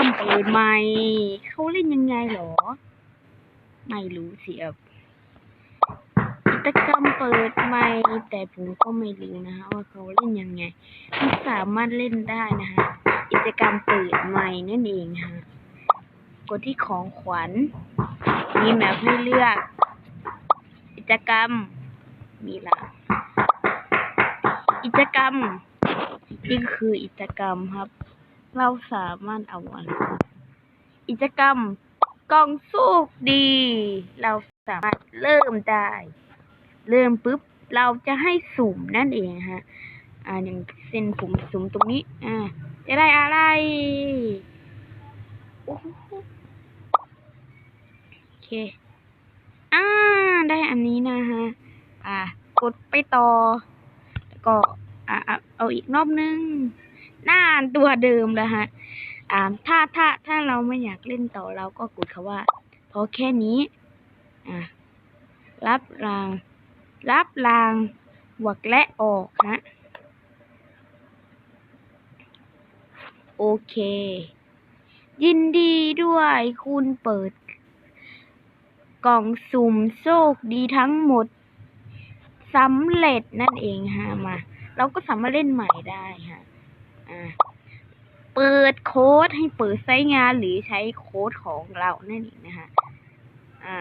รมเปิดใหม่เขาเล่นยังไงหรอ ไม่รู้สิครับกิจกรรมเปิดใหม่ แต่ผมก็ไม่รู้นะฮะว่าเขาเล่นยังไงมันสามารถเล่นได้นะฮะกิจกรรมเปิดใหม่นั่นเองฮะกดที่ของขวัญ มีแมปให้เลือก กิจกรรม มีละกิจกรรมนี่คือกิจกรรมครับ เราสามารถเอาอะไรกิจกรรมกล่องสุกดี เราสามารถเริ่มได้ เริ่มปุ๊บ เราจะให้สุ่มนั่นเองฮะ อ่าอย่างเส้นผมสุ่มตรงนี้ อ่า จะได้อะไรโอเค อ่า ได้อันนี้นะฮะ อ่ากดไปต่อ แล้วก็ อ่าเอาเอาอีกรอบนึง หน้าตัวเดิมแล้วฮะ อ่า ถ้าถ้าถ้าเราไม่อยากเล่นต่อเราก็กดคำว่า พอแค่นี้ อ่า รับราง รับรางหวักและออกฮะ โอเค ยินดีด้วยคุณเปิด กล่องสุ่มโชคดีทั้งหมดสำเร็จนั่นเองฮะมา เราก็สามารถเล่นใหม่ได้ฮะ เปิดโค้ดให้เปิดใช้งานหรือใช้โค้ดของเรานั่นเองนะฮะอ่า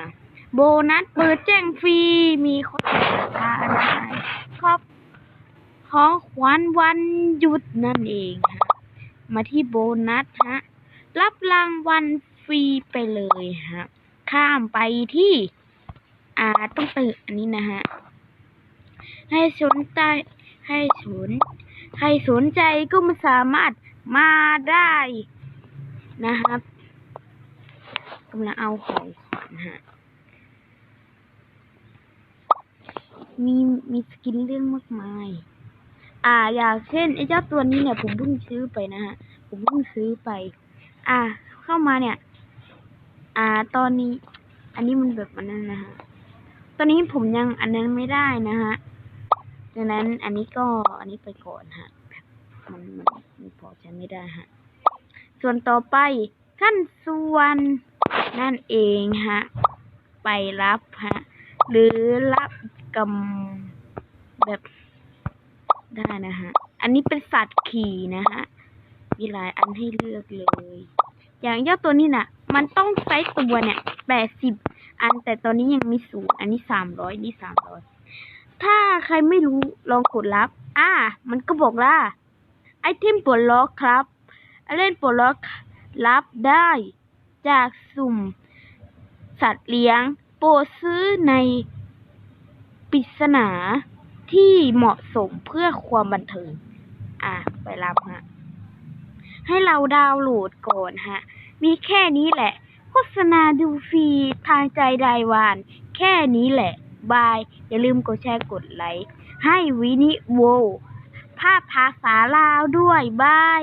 โบนัสเปิดแจ้งฟรี มีโค้ดราคาอะไรครับของขวัญวันหยุดนั่นเองฮะ มาที่โบนัสฮะ รับรางวัลฟรีไปเลยฮะ ข้ามไปที่ อ่า ต้องเติมอันนี้นะฮะ ให้สนใจให้สน สนใจก็มาสามารถมาได้นะครับกำลังเอาของขวัญฮะมีมีสกินเรื่องมากมาย อ่า อย่างเช่นไอ้เจ้าตัวนี้เนี่ย ผมเพิ่งซื้อไปนะฮะ ผมเพิ่งซื้อไป อ่า เข้ามาเนี่ย อ่า ตอนนี้ อันนี้มันแบบอันนั้นนะฮะ ตอนนี้ผมยังอันนั้นไม่ได้นะฮะดังนั้นอันนี้ก็อันนี้ไปก่อนฮะ มันมันมันพอใช้ไม่ได้ฮะ ส่วนต่อไปขั้นส่วนนั่นเองฮะ ไปรับฮะ หรือรับกำแบบได้นะฮะ อันนี้เป็นสัตว์ขี่นะฮะ มีหลายอันให้เลือกเลย อย่างเจ้าตัวนี้น่ะ มันต้องใช้ตัวเนี่ยแปดสิบอันแต่ตอนนี้ยังมีศูนย์อันนี้สามร้อยนี่สามร้อยถ้าใครไม่รู้ลองกดรับ อ่า มันก็บอกว่า ไอเทมปลดล็อกครับเล่นปลดล็อกรับได้จากสุ่ม สัตว์เลี้ยง โปรดซื้อในปริศนาที่เหมาะสมเพื่อความบันเทิง อะ ไปรับฮะ ให้เราดาวน์โหลดก่อนฮะ มีแค่นี้แหละ โฆษณาดูฟรีทางใจรายวัน แค่นี้แหละ บาย อย่าลืมกดแชร์กดไลค์ ให้วินิโว ภาพภาษาลาวด้วยบาย